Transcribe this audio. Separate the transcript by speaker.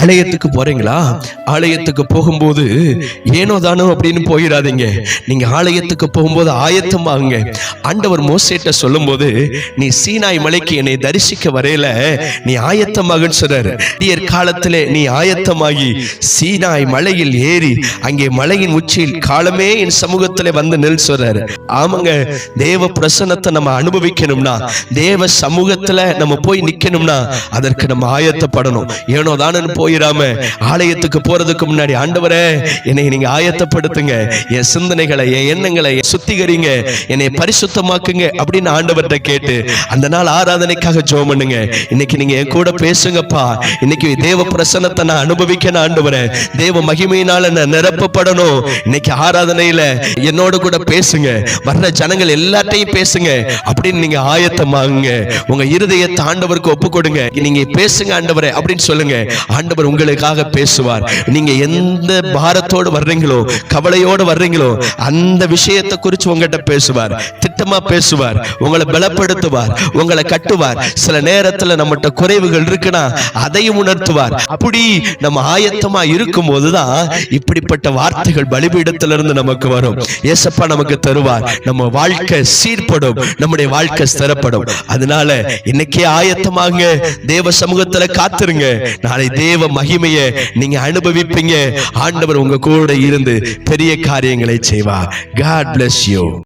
Speaker 1: ஆலயத்துக்கு போறீங்களா? ஆலயத்துக்கு போகும்போது ஏனோ தானோ அப்படின்னு போயிடாதீங்க. நீங்க ஆலயத்துக்கு போகும்போது ஆயத்தமாகுங்க ஆண்டவர் மோசேட்ட சொல்லும்போது நீ சீனாய் மலைக்கு என்னை தரிசிக்க வரையில நீ ஆயத்தமாகுன்னு சொல்றாரு. காலத்திலே நீ ஆயத்தமாகி சீனாய் மலையில் ஏறி அங்கே மலையின் உச்சியில் காலமே என் சமூகத்திலே வந்து நெல் சொல்றாரு. ஆமாங்க தேவ பிரசன்னத்தை நம்ம அனுபவிக்கணும்னா தேவ சமூகத்துல நம்ம போய் நிக்கணும்னா அதற்கு நம்ம ஆயத்தப்படணும். ஏனோ தானு போயிடாம ஆலயத்துக்கு போறதுக்கு முன்னாடி ஆண்டவரே என்னை நீங்க ஆயத்தப்படுத்துங்க. என் சிந்தனைகளை என் எண்ணங்களை சுத்திகரிங்க. என்னை பரிசுத்தமாக்குங்க அப்படின்னு ஆண்டவர்கிட்ட கேட்டு அந்த நாள் ஆராதனைக்காக ஜெபம் பண்ணுங்க. இன்னைக்கு நீங்க என் கூட பேசுங்கப்பா. இன்னைக்கு தேவ பிரசன்னத்தை நான் அனுபவிக்கணும் ஆண்டவரே. தேவ மகிமையினால நான் நிரப்பப்படணும். இன்னைக்கு ஆராதனையில என்னோட கூட பேசுங்க. வர்ற ஜனங்கள் எல்லாத்தையும் பேசுங்க. அப்படின்னு நீங்க ஆயத்தமாகுங்க. உங்க இருதயத்தை ஆண்டவருக்கு ஒப்பு கொடுங்க நீங்க பேசுங்க ஆண்டவரே அப்படின்னு சொல்லுங்க. ஆண்டவர் உங்களுக்காக பேசுவார். நீங்க எந்த பாரத்தோடு வர்றீங்களோ கவலையோடு வர்றீங்களோ அந்த விஷயத்தை குறித்து உங்ககிட்ட பேசுவார். திட்டமா பேசுவார் உங்களை பலப்படுத்துவார் உங்களை கட்டுவார். சில நேரத்துல நம்மகிட்ட குறைவுகள் இருக்குன்னா அதையும் உணர்த்துவார். அப்படி நம்ம ஆயத்தமா இருக்கும் போதுதான் இப்படிப்பட்ட வார்த்தைகள் பலிபீடத்திலிருந்து நமக்கு வரும். ஏசப்பா நமக்கு தருவார். நம்ம வாழ்க்கை சீர்படும் நம்முடைய வாழ்க்கை ஸ்திரப்படும். அதனால இன்னைக்கே ஆயத்தமாங்க. தேவ சமூகத்துல காத்துருங்க. நாளை தேவ மகிமையை நீங்க அனுபவிப்பீங்க. ஆண்டவர் உங்க கூட இருந்து பெரிய காரியங்களை செய்வார். God bless you